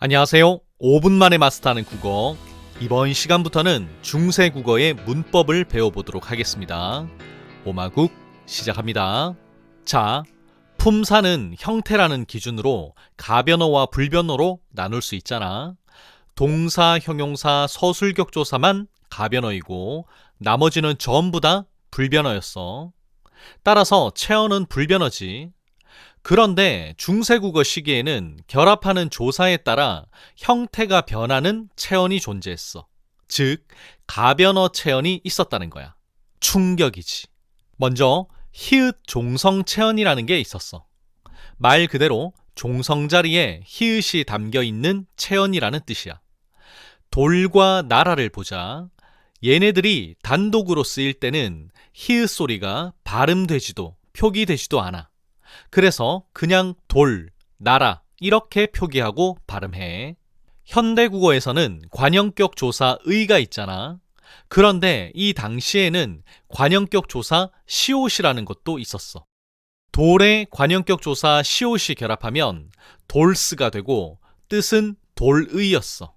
안녕하세요. 5분 만에 마스터하는 국어. 이번 시간부터는 중세 국어의 문법을 배워보도록 하겠습니다. 오마국 시작합니다. 자, 품사는 형태라는 기준으로 가변어와 불변어로 나눌 수 있잖아. 동사, 형용사, 서술격조사만 가변어이고 나머지는 전부 다 불변어였어. 따라서 체어는 불변어지. 그런데 중세국어 시기에는 결합하는 조사에 따라 형태가 변하는 체언이 존재했어. 즉, 가변어 체언이 있었다는 거야. 충격이지. 먼저, 히읗 종성 체언이라는 게 있었어. 말 그대로 종성 자리에 히읗이 담겨 있는 체언이라는 뜻이야. 돌과 나라를 보자. 얘네들이 단독으로 쓰일 때는 히읗 소리가 발음되지도 표기되지도 않아. 그래서 그냥 돌, 나라 이렇게 표기하고 발음해. 현대 국어에서는 관형격 조사 의가 있잖아. 그런데 이 당시에는 관형격 조사 시옷이라는 것도 있었어. 돌의 관형격 조사 시옷이 결합하면 돌스가 되고 뜻은 돌의였어.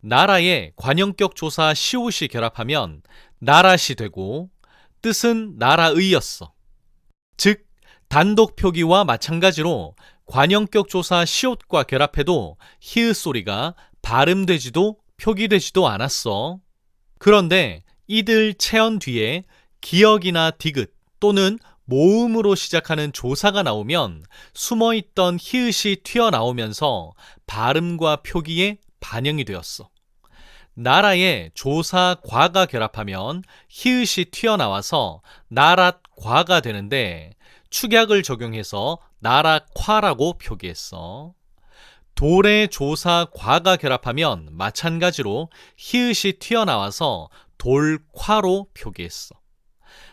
나라의 관형격 조사 시옷이 결합하면 나라시 되고 뜻은 나라의였어. 즉 단독 표기와 마찬가지로 관형격 조사 시옷과 결합해도 히읗 소리가 발음되지도 표기되지도 않았어. 그런데 이들 체언 뒤에 기억이나 디귿 또는 모음으로 시작하는 조사가 나오면 숨어 있던 히읗이 튀어나오면서 발음과 표기에 반영이 되었어. 나라에 조사 과가 결합하면 히읗이 튀어나와서 나랏 과가 되는데 축약을 적용해서 나라과라고 표기했어. 돌의 조사 과가 결합하면 마찬가지로 히읗이 튀어나와서 돌과로 표기했어.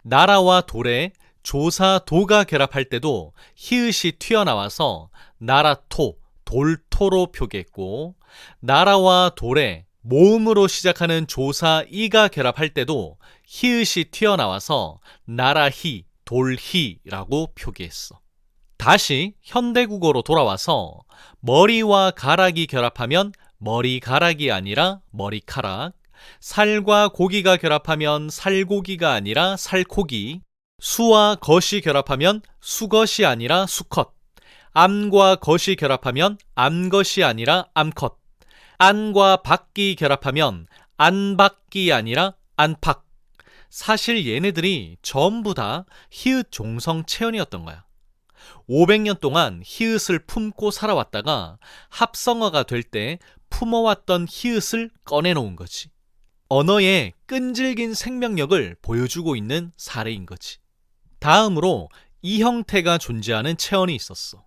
나라와 돌의 조사 도가 결합할 때도 히읗이 튀어나와서 나라토, 돌토로 표기했고 나라와 돌의 모음으로 시작하는 조사 이가 결합할 때도 히읗이 튀어나와서 나라히, 돌희라고 표기했어. 다시 현대국어로 돌아와서 머리와 가락이 결합하면 머리가락이 아니라 머리카락, 살과 고기가 결합하면 살고기가 아니라 살코기, 수와 것이 결합하면 수것이 아니라 수컷, 암과 것이 결합하면 암것이 아니라 암컷, 안과 박기 결합하면 안박기 아니라 안팍. 사실 얘네들이 전부 다 히읗 종성 체언이었던 거야. 500년 동안 히읗을 품고 살아왔다가 합성어가 될 때 품어왔던 히읗을 꺼내놓은 거지. 언어의 끈질긴 생명력을 보여주고 있는 사례인 거지. 다음으로 이 형태가 존재하는 체언이 있었어.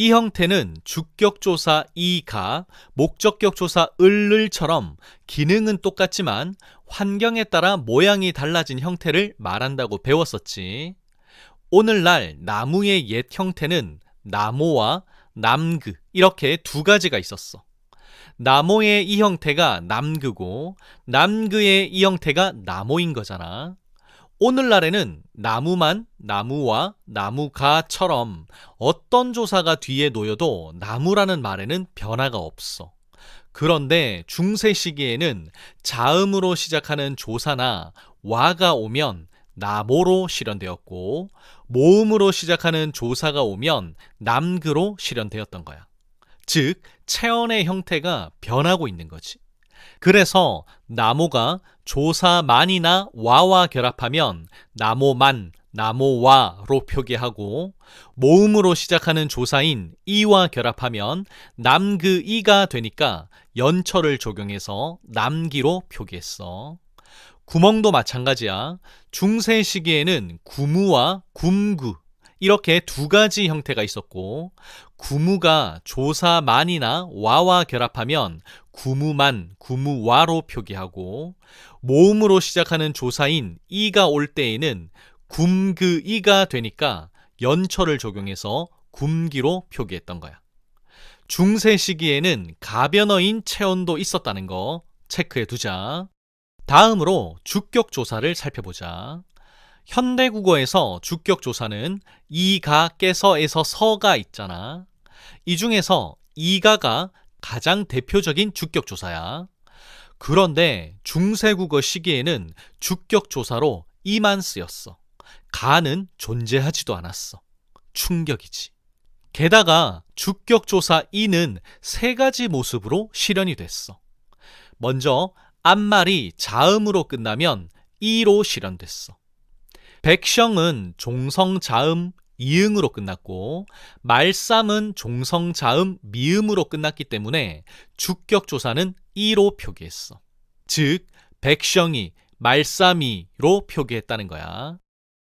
이 형태는 주격조사 이가, 목적격조사 을을처럼 기능은 똑같지만 환경에 따라 모양이 달라진 형태를 말한다고 배웠었지. 오늘날 나무의 옛 형태는 나모와 남그 이렇게 두 가지가 있었어. 나모의 이 형태가 남그고 남그의 이 형태가 나모인 거잖아. 오늘날에는 나무만 나무와 나무가처럼 어떤 조사가 뒤에 놓여도 나무라는 말에는 변화가 없어. 그런데 중세 시기에는 자음으로 시작하는 조사나 와가 오면 나모로 실현되었고 모음으로 시작하는 조사가 오면 남그로 실현되었던 거야. 즉 체언의 형태가 변하고 있는 거지. 그래서 나모가 조사만이나 와와 결합하면 나모만, 나모와로 표기하고 모음으로 시작하는 조사인 이와 결합하면 남그이가 되니까 연철을 적용해서 남기로 표기했어. 구멍도 마찬가지야. 중세 시기에는 구무와 굼구 이렇게 두 가지 형태가 있었고 구무가 조사만이나 와와 결합하면 구무만, 구무와로 표기하고 모음으로 시작하는 조사인 이가 올 때에는 굼그이가 되니까 연철을 적용해서 굼기로 표기했던 거야. 중세 시기에는 가변어인 체언도 있었다는 거 체크해 두자. 다음으로 주격 조사를 살펴보자. 현대 국어에서 주격 조사는 이가 깨서에서 서가 있잖아. 이 중에서 이가가 가장 대표적인 주격조사야. 그런데 중세국어 시기에는 주격조사로 이만 쓰였어. 가는 존재하지도 않았어. 충격이지. 게다가 주격조사 이는 세 가지 모습으로 실현이 됐어. 먼저 앞말이 자음으로 끝나면 이로 실현됐어. 백성은 종성 자음 이응으로 끝났고 말쌈은 종성 자음 미음으로 끝났기 때문에 주격조사는 이로 표기했어. 즉 백성이 말쌈이로 표기했다는 거야.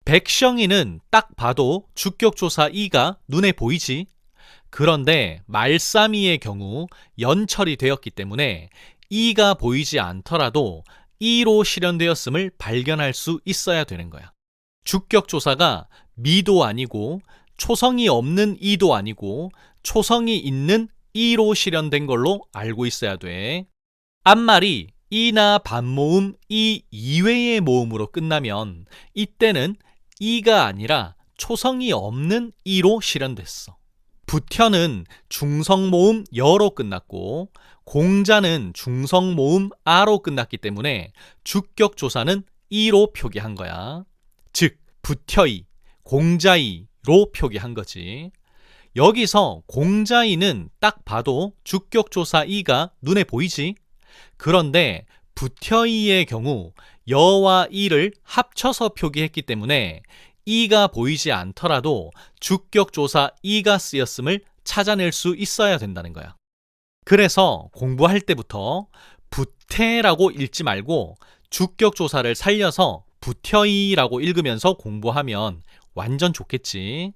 백성이는 딱 봐도 주격조사 이가 눈에 보이지. 그런데 말쌈이의 경우 연철이 되었기 때문에 이가 보이지 않더라도 이로 실현되었음을 발견할 수 있어야 되는 거야. 주격조사가 미도 아니고 초성이 없는 이도 아니고 초성이 있는 이로 실현된 걸로 알고 있어야 돼. 앞말이 이나 반모음 이 이외의 모음으로 끝나면 이때는 이가 아니라 초성이 없는 이로 실현됐어. 부텨는 중성모음 여로 끝났고 공자는 중성모음 아로 끝났기 때문에 주격조사는 이로 표기한 거야. 즉 부텨이, 공자이로 표기한 거지. 여기서 공자이는 딱 봐도 주격조사 이가 눈에 보이지? 그런데 부텨이의 경우 여와 이를 합쳐서 표기했기 때문에 이가 보이지 않더라도 주격조사 이가 쓰였음을 찾아낼 수 있어야 된다는 거야. 그래서 공부할 때부터 부태라고 읽지 말고 주격조사를 살려서 부텨이라고 읽으면서 공부하면 완전 좋겠지.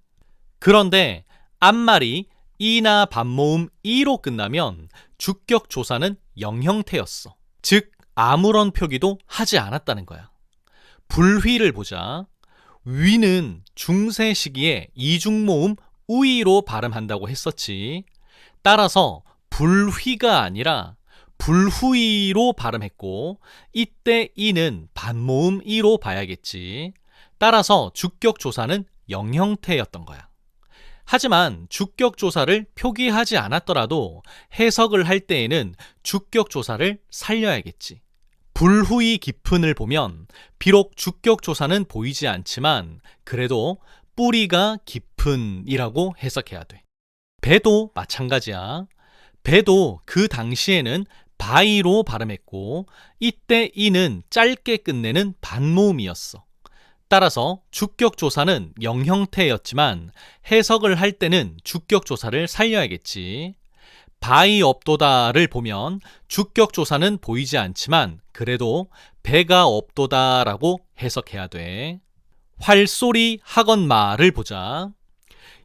그런데 앞말이 이나 반모음 이로 끝나면 주격 조사는 영형태였어. 즉 아무런 표기도 하지 않았다는 거야. 불휘를 보자. 위는 중세 시기에 이중모음 우이로 발음한다고 했었지. 따라서 불휘가 아니라 불후이로 발음했고 이때 이는 반모음 이로 봐야겠지. 따라서 주격 조사는 영형태였던 거야. 하지만 주격 조사를 표기하지 않았더라도 해석을 할 때에는 주격 조사를 살려야겠지. 불후이 깊은을 보면 비록 주격 조사는 보이지 않지만 그래도 뿌리가 깊은이라고 해석해야 돼. 배도 마찬가지야. 배도 그 당시에는 바이로 발음했고 이때 이는 짧게 끝내는 반모음이었어. 따라서 주격조사는 영형태였지만 해석을 할 때는 주격조사를 살려야겠지. 바이 없도다를 보면 주격조사는 보이지 않지만 그래도 배가 없도다라고 해석해야 돼. 활소리 하건마를 보자.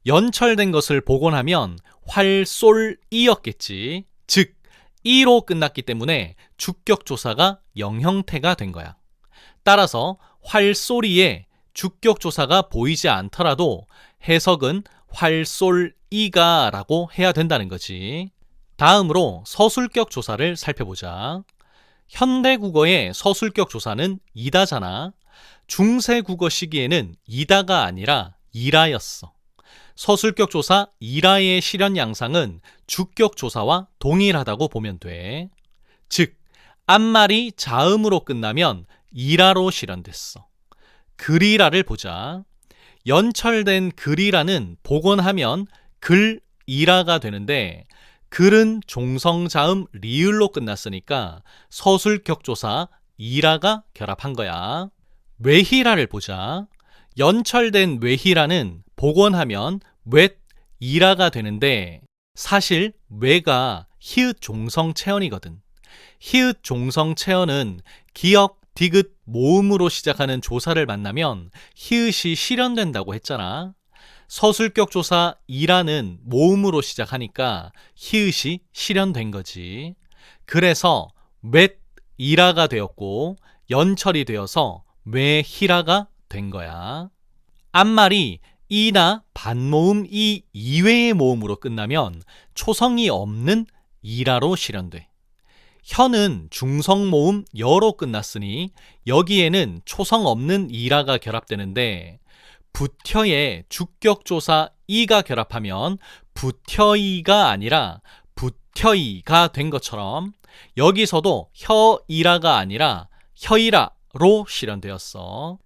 연철된 것을 복원하면 활솔이었겠지. 즉, 이로 끝났기 때문에 주격조사가 영형태가 된 거야. 따라서 활소리에 주격 조사가 보이지 않더라도 해석은 활솔이가 라고 해야 된다는 거지. 다음으로 서술격 조사를 살펴보자. 현대 국어의 서술격 조사는 이다잖아. 중세 국어 시기에는 이다가 아니라 이라였어. 서술격 조사 이라의 실현 양상은 주격 조사와 동일하다고 보면 돼. 즉, 앞말이 자음으로 끝나면 이라로 실현됐어. 글이라를 보자. 연철된 글이라는 복원하면 글이라가 되는데 글은 종성자음 리을로 끝났으니까 서술격조사 이라가 결합한 거야. 외희라를 보자. 연철된 외희라는 복원하면 웻 이라가 되는데 사실 외가 히읗 종성 체언이거든. 히읗 종성 체언은 기역, 디귿, 모음으로 시작하는 조사를 만나면 히읗이 실현된다고 했잖아. 서술격 조사 이라는 모음으로 시작하니까 히읗이 실현된 거지. 그래서 웻 이라가 되었고 연철이 되어서 외히라가 된 거야. 앞말이 이나 반모음 이 이외의 모음으로 끝나면 초성이 없는 이라로 실현돼. 현은 중성 모음 여로 끝났으니 여기에는 초성 없는 이라가 결합되는데 부텨에 주격조사 이가 결합하면 부텨이가 아니라 붙혀이가 된 것처럼 여기서도 혀이라가 아니라 혀이라로 실현되었어.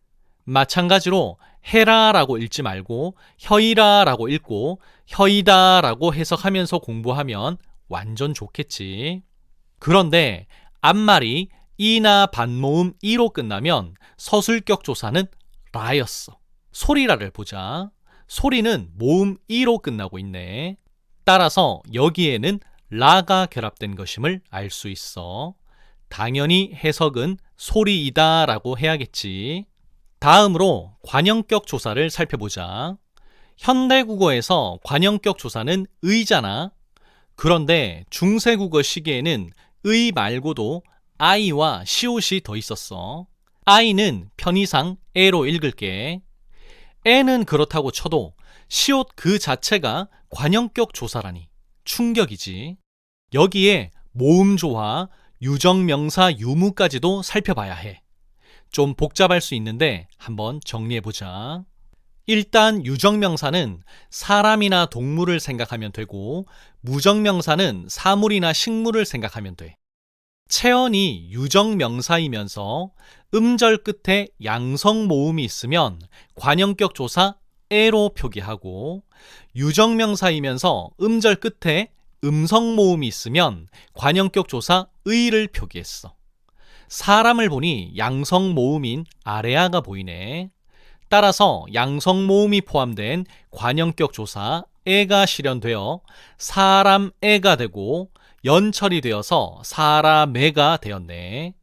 마찬가지로 해라라고 읽지 말고 혀이라라고 읽고 혀이다라고 해석하면서 공부하면 완전 좋겠지. 그런데 앞말이 이나 반모음 이로 끝나면 서술격 조사는 라였어. 소리라를 보자. 소리는 모음 이로 끝나고 있네. 따라서 여기에는 라가 결합된 것임을 알 수 있어. 당연히 해석은 소리이다 라고 해야겠지. 다음으로 관형격 조사를 살펴보자. 현대 국어에서 관형격 조사는 의잖아. 그런데 중세 국어 시기에는 의 말고도 아이와 시옷이 더 있었어. 아이는 편의상 에로 읽을게. 에는 그렇다고 쳐도 시옷 그 자체가 관형격 조사라니 충격이지. 여기에 모음조와 유정명사 유무까지도 살펴봐야 해. 좀 복잡할 수 있는데 한번 정리해보자. 일단 유정명사는 사람이나 동물을 생각하면 되고 무정명사는 사물이나 식물을 생각하면 돼. 체언이 유정명사이면서 음절 끝에 양성 모음이 있으면 관형격 조사 에로 표기하고 유정명사이면서 음절 끝에 음성 모음이 있으면 관형격 조사 의를 표기했어. 사람을 보니 양성 모음인 아레아가 보이네. 따라서 양성 모음이 포함된 관형격 조사 에가 실현되어 사람에가 되고 연철이 되어서 사람에가 되었네.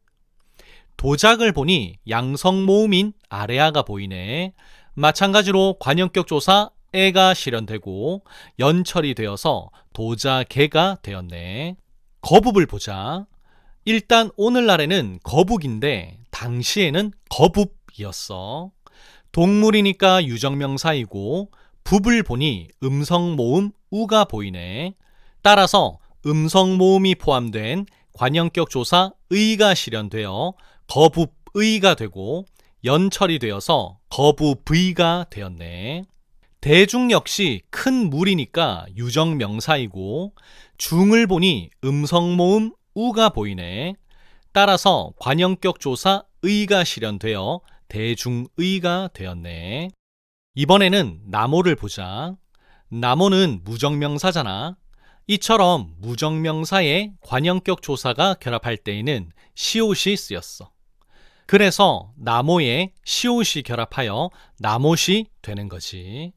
도작을 보니 양성 모음인 아레아가 보이네. 마찬가지로 관형격 조사 에가 실현되고 연철이 되어서 도자개가 되었네. 거북을 보자. 일단 오늘날에는 거북인데 당시에는 거북이었어. 동물이니까 유정명사이고 붓을 보니 음성 모음 우가 보이네. 따라서 음성 모음이 포함된 관형격 조사 의가 실현되어 거북의가 되고 연철이 되어서 거부브이가 되었네. 대중 역시 큰 물이니까 유정명사이고 중을 보니 음성 모음 우가 보이네. 따라서 관형격 조사 의가 실현되어 대중의가 되었네. 이번에는 나모를 보자. 나모는 무정명사잖아. 이처럼 무정명사에 관형격 조사가 결합할 때에는 시옷이 쓰였어. 그래서 나모에 시옷이 결합하여 나못이 되는 거지.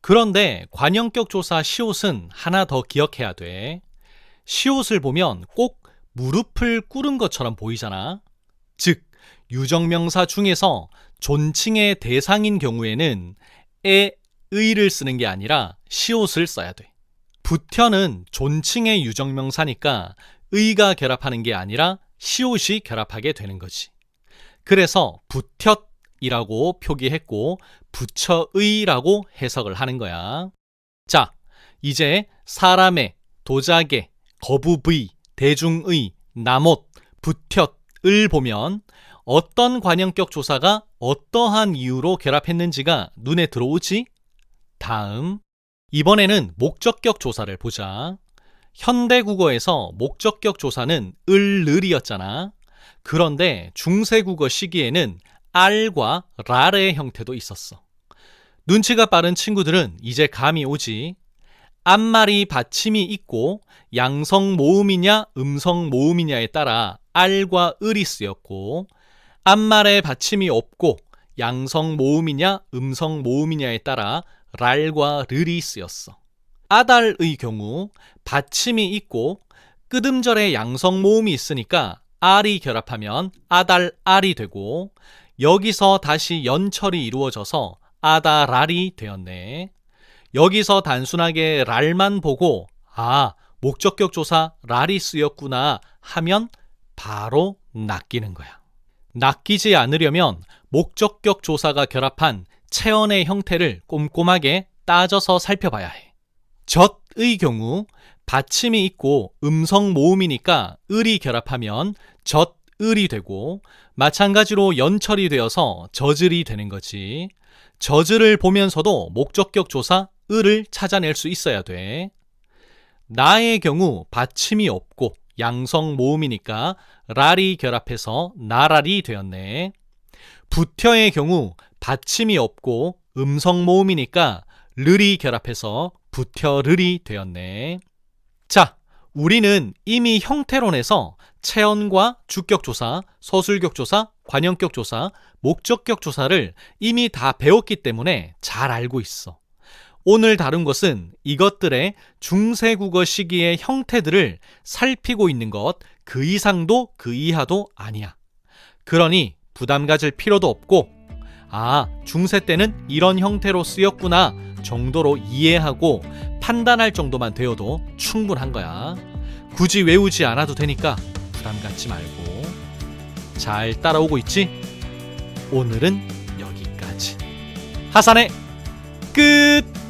그런데 관형격 조사 시옷은 하나 더 기억해야 돼. 시옷을 보면 꼭 무릎을 꿇은 것처럼 보이잖아. 즉, 유정명사 중에서 존칭의 대상인 경우에는 에, 의를 쓰는 게 아니라 시옷을 써야 돼. 부텨는 존칭의 유정명사니까 의가 결합하는 게 아니라 시옷이 결합하게 되는 거지. 그래서 부텄이라고 표기했고 부처의라고 해석을 하는 거야. 자, 이제 사람의, 도자개, 거부의, 대중의, 나못, 부텄을 보면 어떤 관형격 조사가 어떠한 이유로 결합했는지가 눈에 들어오지? 다음, 이번에는 목적격 조사를 보자. 현대 국어에서 목적격 조사는 을, 을이었잖아. 그런데 중세 국어 시기에는 알과 랄의 형태도 있었어. 눈치가 빠른 친구들은 이제 감이 오지. 앞말이 받침이 있고 양성 모음이냐 음성 모음이냐에 따라 알과 을이 쓰였고 앞말에 받침이 없고 양성 모음이냐 음성 모음이냐에 따라 랄과 르이 쓰였어. 아달의 경우 받침이 있고 끄듬절에 양성 모음이 있으니까 알이 결합하면 아달 알이 되고 여기서 다시 연철이 이루어져서 아다랄이 되었네. 여기서 단순하게 랄만 보고 아 목적격 조사 랄이 쓰였구나 하면 바로 낚이는 거야. 낚이지 않으려면 목적격 조사가 결합한 체언의 형태를 꼼꼼하게 따져서 살펴봐야 해. 젖의 경우 받침이 있고 음성 모음이니까 을이 결합하면 젖을이 되고 마찬가지로 연철이 되어서 젖을이 되는 거지. 젖을을 보면서도 목적격 조사 을을 찾아낼 수 있어야 돼. 나의 경우 받침이 없고 양성 모음이니까 라리 결합해서 나랄이 되었네. 부텨의 경우 받침이 없고 음성 모음이니까 르리 결합해서 부텨르리 되었네. 자, 우리는 이미 형태론에서 체언과 주격조사, 서술격조사, 관형격조사, 목적격조사를 이미 다 배웠기 때문에 잘 알고 있어. 오늘 다룬 것은 이것들의 중세 국어 시기의 형태들을 살피고 있는 것, 그 이상도 그 이하도 아니야. 그러니 부담 가질 필요도 없고, 아, 중세 때는 이런 형태로 쓰였구나 정도로 이해하고 판단할 정도만 되어도 충분한 거야. 굳이 외우지 않아도 되니까 부담 갖지 말고. 잘 따라오고 있지? 오늘은 여기까지. 하산의 끝!